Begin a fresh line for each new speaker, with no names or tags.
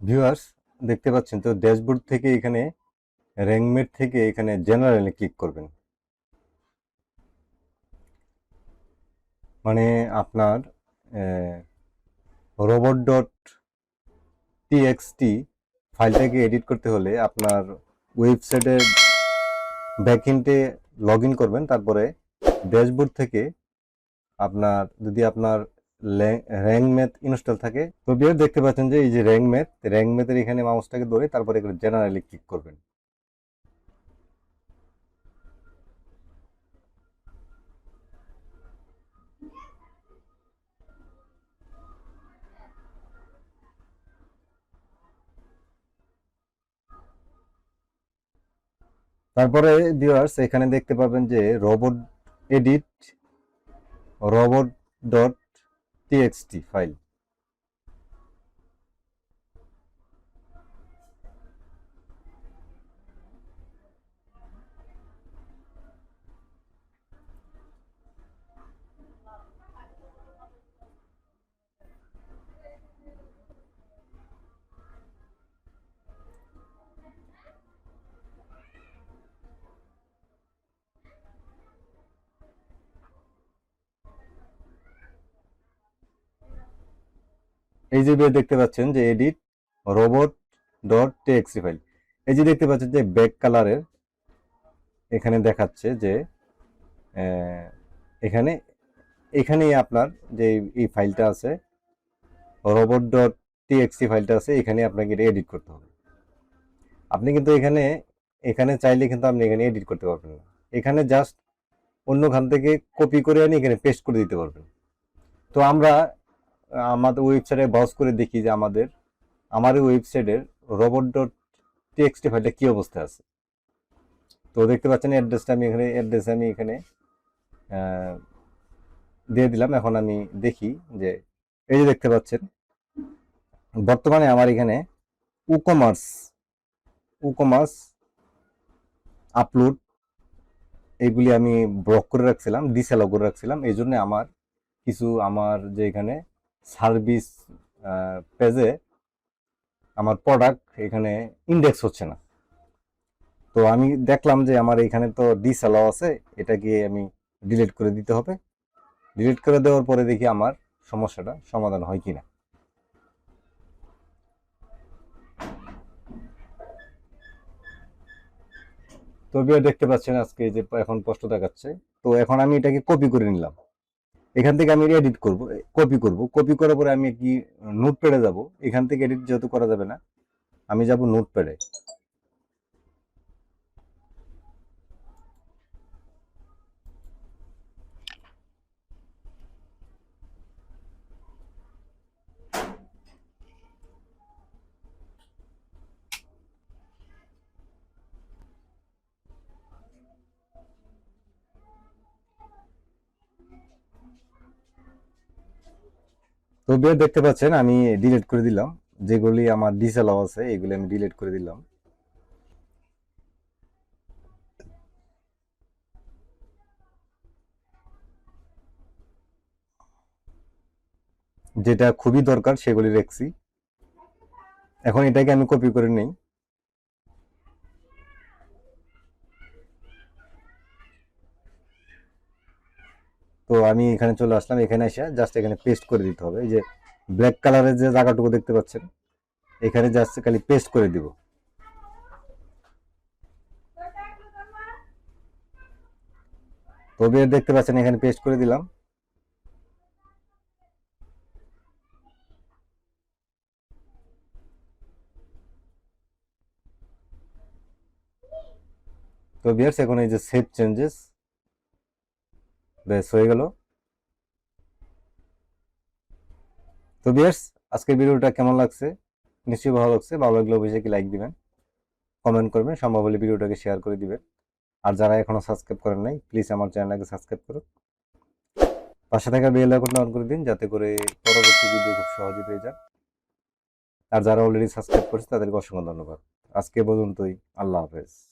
Viewers, দেখতে পাচ্ছেন তো ড্যাশবোর্ড থেকে এখানে র্যাঙ্কমেট থেকে এখানে জেনারেলে ক্লিক করবেন। মানে আপনার রোবট ডট টিএক্সটি ফাইলটাকে এডিট করতে হলে আপনার ওয়েবসাইটের ব্যাকএন্ডে লগ ইন করবেন, তারপরে ড্যাশবোর্ড থেকে আপনার, যদি আপনার র্যাঙ্ক ম্যাথ ইনস্টল থাকে। তো বিয়ার দেখতে পাচ্ছেন যে এই যে র্যাঙ্ক ম্যাথ র্যাঙ্ক ম্যাথের এখানে মাউসটাকে ধরে তারপরে এখানে জেনারেলি ক্লিক করবেন। তারপরে ভিউয়ার্স এখানে দেখতে পাবেন যে robot edit robot dot TXT file. এই যে দেখতে পাচ্ছেন যে edit robot dot TXT file এই যে দেখতে পাচ্ছেন যে ব্যাক কালারের এখানে দেখাচ্ছে যে এখানে, এখানেই আপনার যে এই ফাইলটা আছে রোবট ডট টিএক্সটি ফাইলটা আছে, এখানে আপনাকে এটা এডিট করতে হবে। আপনি কিন্তু এখানে এখানে চাইলে কিন্তু আপনি এখানে এডিট করতে পারবেন না। এখানে জাস্ট অন্য খান থেকে কপি করে আনি এখানে পেস্ট করে দিতে পারবেন। তো আমরা আমাদের ওয়েবসাইটে ব্রাউজ করে দেখি যে আমাদের আমার ওয়েবসাইটের রোবট ডট টিএক্সটি ফাইলটা কী অবস্থায় আছে। তো দেখতে পাচ্ছেন অ্যাড্রেসটা আমি এখানে অ্যাড্রেস আমি এখানে দিয়ে দিলাম। এখন আমি দেখি যে, এই যে দেখতে পাচ্ছেন, বর্তমানে আমার এখানে উকমার্স উকমার্স আপলোড এইগুলি আমি ব্লক করে রাখছিলাম ডিসঅ্যালাউ করে রাখছিলাম। এই জন্য আমার কিছু, আমার যে এখানে সার্ভিস পেজে আমার প্রোডাক্ট এখানে ইন্ডেক্স হচ্ছে না। তো আমি দেখলাম যে আমার এখানে তো ডিসঅ্যালাউ আছে, এটাকে আমি ডিলিট করে দিতে হবে। ডিলিট করে দেওয়ার পরে দেখি আমার সমস্যাটা সমাধান হয় তো বিয়ে দেখতে পাচ্ছেন আজকে যে এখন কষ্ট দেখাচ্ছে। তো এখন আমি এটাকে কপি করে নিলাম। এখান থেকে আমি এডিট করব কপি করব। কপি করার পরে আমি কি নোটপ্যাডে যাব? এখান থেকে এডিট যেহেতু করা যাবে না, আমি যাব নোট তো বিয়ে দেখতে পাচ্ছেন, আমি ডিলিট করে দিলাম। যেগুলি আমার ডিসঅ্যালাউ আছে, এগুলি আমি ডিলিট করে দিলাম। যেটা খুবই দরকার, সেগুলি রেখছি এখন এটাকে আমি কপি করে নেই। তো আমি এখানে চলে আসলাম, এখানে এসে জাস্ট এখানে পেস্ট করে দিতে হবে। এই যে ব্ল্যাক কালারের যে জায়গাটুকু দেখতে পাচ্ছেন, এখানে জাস্ট খালি পেস্ট করে দিব। তবে দেখতে পাচ্ছেন, এখানে পেস্ট করে দিলাম। তো বিয়ার্স এখন এই যে সেভ চেঞ্জেস ব্যাস হয়ে গেল। তো বিয়ার্স আজকের ভিডিওটা কেমন লাগছে? নিশ্চয়ই ভালো লাগছে। ভালো লাগলে অবশ্যই লাইক দিবেন, কমেন্ট করবেন, সম্ভব হলে ভিডিওটাকে শেয়ার করে দিবেন। আর যারা এখনও সাবস্ক্রাইব করেন নাই, প্লিজ আমার চ্যানেলটাকে সাবস্ক্রাইব করুন। পাশে থাকা বেল আইকনটা অন করে দিন, যাতে করে পরবর্তী ভিডিও খুব সহজে পেয়ে যান। আর যারা অলরেডি সাবস্ক্রাইব করেছে, তাদেরকে অসংখ্য ধন্যবাদ। আজকে পর্যন্তই। আল্লাহ হাফেজ।